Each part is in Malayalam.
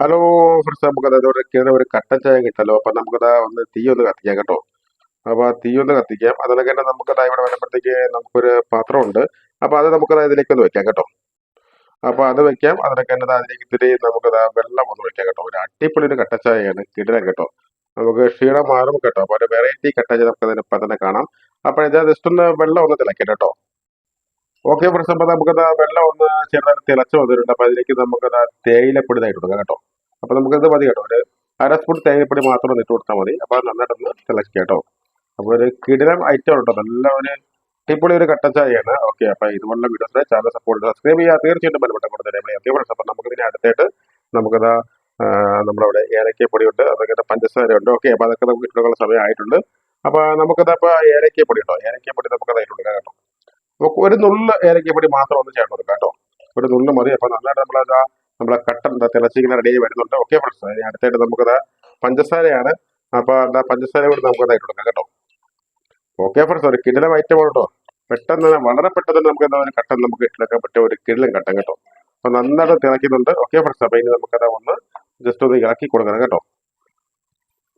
ഹലോ ഫ്രണ്ട്സ് നമുക്കത് അതോടെ കീഴെ ഒരു കട്ടൻ ചായ കിട്ടല്ലോ. അപ്പം നമുക്കത് ഒന്ന് തീ ഒന്ന് കത്തിക്കാം കേട്ടോ. അപ്പോൾ തീ ഒന്ന് കത്തിക്കാം. അതുപോലെ തന്നെ നമുക്കത് ഇവിടെ വരുമ്പോഴത്തേക്ക് നമുക്കൊരു പാത്രമുണ്ട്. അപ്പോൾ അത് നമുക്കത് അതിലേക്ക് ഒന്ന് വെക്കാം കേട്ടോ. അപ്പോൾ അത് വെക്കാം. അതിനൊക്കെ തന്നെ അതിലേക്ക് ഇത്തിരി നമുക്കത് വെള്ളം ഒന്ന് വെക്കാം കേട്ടോ. ഒരു അടിപൊളി ഒരു കട്ടൻ ചായയാണ് കിടിലൻ കേട്ടോ. നമുക്ക് ക്ഷീണം മാറും കേട്ടോ. അപ്പോൾ ഒരു വെറൈറ്റി കട്ടൻ ചായ നമുക്ക് അതിനിപ്പം തന്നെ കാണാം. അപ്പോൾ ഇത് ജസ്റ്റ് ഒന്ന് വെള്ളം ഒന്ന് തിളക്കാം കേട്ടോ. ഓക്കെ ഫ്രണ്ട്സ് അപ്പോൾ നമുക്കത് വെള്ളം ഒന്ന് ചെറുതായിട്ട് തിളച്ച് വന്നിട്ടുണ്ട്. അപ്പോൾ അതിലേക്ക് നമുക്കത് തേയിലപ്പൊടി കൊടുക്കാം കേട്ടോ. അപ്പോൾ നമുക്കത് മതി കേട്ടോ. ഒരു അര സ്പൂൺ തേയിലപ്പൊടി മാത്രം ഇട്ട് കൊടുത്താൽ മതി. അപ്പോൾ നന്നായിട്ടൊന്ന് തിളക്കുക കേട്ടോ. അപ്പോൾ ഒരു കിടിലം ഐറ്റം കേട്ടോ നല്ല ഒരു ടിപ്പൊളി ഒരു കട്ടൻ ചായയാണ്. ഓക്കെ അപ്പോൾ ഇതുപോലുള്ള വീഡിയോസിനെ ചാനൽ സപ്പോർട്ട് സബ്സ്ക്രൈബ് ചെയ്യുക. തീർച്ചയായിട്ടും ബന്ധപ്പെട്ട കൊടുത്തേ ഓക്കെ ഫ്രണ്ട്സ് അപ്പോൾ ഇതിന് അടുത്തായിട്ട് നമുക്കത് ഏലക്കപ്പൊടി ഉണ്ട്. അതൊക്കെ പഞ്ചസാര ഉണ്ട്. ഓക്കെ അപ്പോൾ അതൊക്കെ നമുക്ക് ഇട്ടുള്ള സമയം ആയിട്ടുണ്ട്. അപ്പോൾ നമുക്കത് അപ്പോൾ ഏലക്കപ്പൊടി ഉണ്ടോ? ഏലക്കപ്പൊടി നമുക്കത് ഇട്ട് കേട്ടോ. നമുക്ക് ഒരു നുള്ള ഏലക്കപ്പൊടി മാത്രം ഒന്ന് ചേർത്ത് കൊടുക്കാം കേട്ടോ. ഒരു നുള്ള മതി. അപ്പൊ നന്നായിട്ട് നമ്മളത് നമ്മളെ കട്ടൻ തിളച്ചിങ്ങനെ റെഡി വരുന്നുണ്ട്. ഓക്കെ ഫ്രണ്ട്സ് അതിന് അടുത്തായിട്ട് നമുക്കത് പഞ്ചസാരയാണ്. അപ്പൊ എന്താ പഞ്ചസാര കൂടി നമുക്കത് ഇട്ട് കൊടുക്കാം കേട്ടോ. ഓക്കെ ഫ്രണ്ട്സ് ഒരു കിടിലം ഐറ്റം കേട്ടോ. പെട്ടെന്ന് തന്നെ വളരെ പെട്ടെന്ന് നമുക്ക് എന്താ കട്ടൻ നമുക്ക് ഇട്ടെടുക്കാൻ പറ്റിയ ഒരു കിടിലം കട്ടൻ കേട്ടോ. അപ്പൊ നന്നായിട്ട് തിളക്കുന്നുണ്ട് ഓക്കെ ഫ്രണ്ട്സ് അപ്പൊ ഇനി നമുക്കത് ഒന്ന് ജസ്റ്റ് ഒന്ന് ഇളക്കി കൊടുക്കണം കേട്ടോ.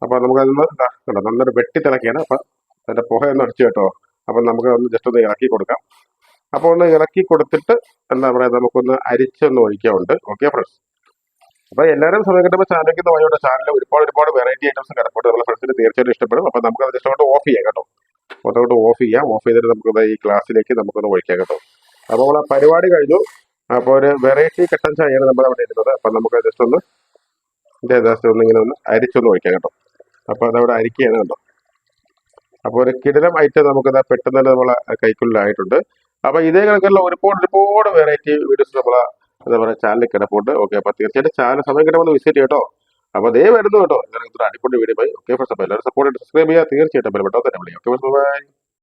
അപ്പൊ നമുക്കതൊന്ന് കേട്ടോ നന്നായിട്ട് വെട്ടി തിളക്കിയാണ് അപ്പൊ അതിന്റെ പുകയൊന്ന് അടിച്ചു കേട്ടോ. അപ്പോൾ നമുക്ക് ഒന്ന് ജസ്റ്റ് ഒന്ന് ഇളക്കി കൊടുക്കാം. അപ്പോൾ ഒന്ന് ഇളക്കി കൊടുത്തിട്ട് എന്താ പറയുക നമുക്കൊന്ന് അരിച്ചൊന്ന് ഒഴിക്കാറുണ്ട് ഓക്കെ ഫ്രണ്ട്സ് അപ്പോൾ എല്ലാവരും സമയം കിട്ടുമ്പോൾ ചാനലിലേക്ക് പോയോണ്ട് ചാനലിൽ ഒരുപാട് ഒരുപാട് വെറൈറ്റി ഐറ്റംസ് കിടപ്പുണ്ട്. നമ്മുടെ ഫ്രണ്ട്സിന് തീർച്ചയായിട്ടും ഇഷ്ടപ്പെടും. അപ്പോൾ നമുക്ക് അത് ജസ്റ്റ് ഓഫ് ചെയ്യാം കേട്ടോ. അതുകൊണ്ട് ഓഫ് ചെയ്യാം. ഓഫ് ചെയ്തിട്ട് നമുക്ക് ഈ ക്ലാസ്സിലേക്ക് നമുക്കൊന്ന് ഒഴിക്കാം കേട്ടോ. അപ്പോൾ നമ്മൾ ആ പരിപാടി കഴിഞ്ഞു. അപ്പോൾ ഒരു വെറൈറ്റി കട്ടൻ ചായയാണ് നമ്മൾ അവിടെ ഇടുന്നത് അപ്പോൾ നമുക്ക് ജസ്റ്റ് ഒന്ന് ജസ്റ്റ് ഒന്ന് ഇങ്ങനെ ഒന്ന് അരിച്ചൊന്ന് ഒഴിക്കാം കേട്ടോ. അപ്പോൾ അതവിടെ അരിക്കുകയാണ് കേട്ടോ അപ്പോൾ ഒരു കിടിലം ഐറ്റം നമുക്ക് പെട്ടെന്ന് തന്നെ നമ്മളെ കൈക്കുള്ളിലായിട്ടുണ്ട്. അപ്പോൾ ഇതേ കണക്കുള്ള ഒരുപാട് ഒരുപാട് വെറൈറ്റി വീഡിയോസ് നമ്മളെ എന്താ പറയുക ചാനലിൽ കിടപ്പുണ്ട്. ഓക്കെ അപ്പോൾ തീർച്ചയായിട്ടും ചാനൽ സമയം കിട്ടുമ്പോൾ വിസിറ്റ് കേട്ടോ. അപ്പോൾ അതേ വരുന്നു കേട്ടോ. എല്ലാവർക്കും അടിപൊളി വീഡിയോ പോയി ഓക്കെ ഫസ്റ്റ് അപ്പോൾ എല്ലാവരും സപ്പോർട്ട് സബ്സ്ക്രൈബ് ചെയ്യുക. തീർച്ചയായിട്ടും ബെൽബട്ടോ തന്നെ വിളിക്കും ഓക്കെ ബൈ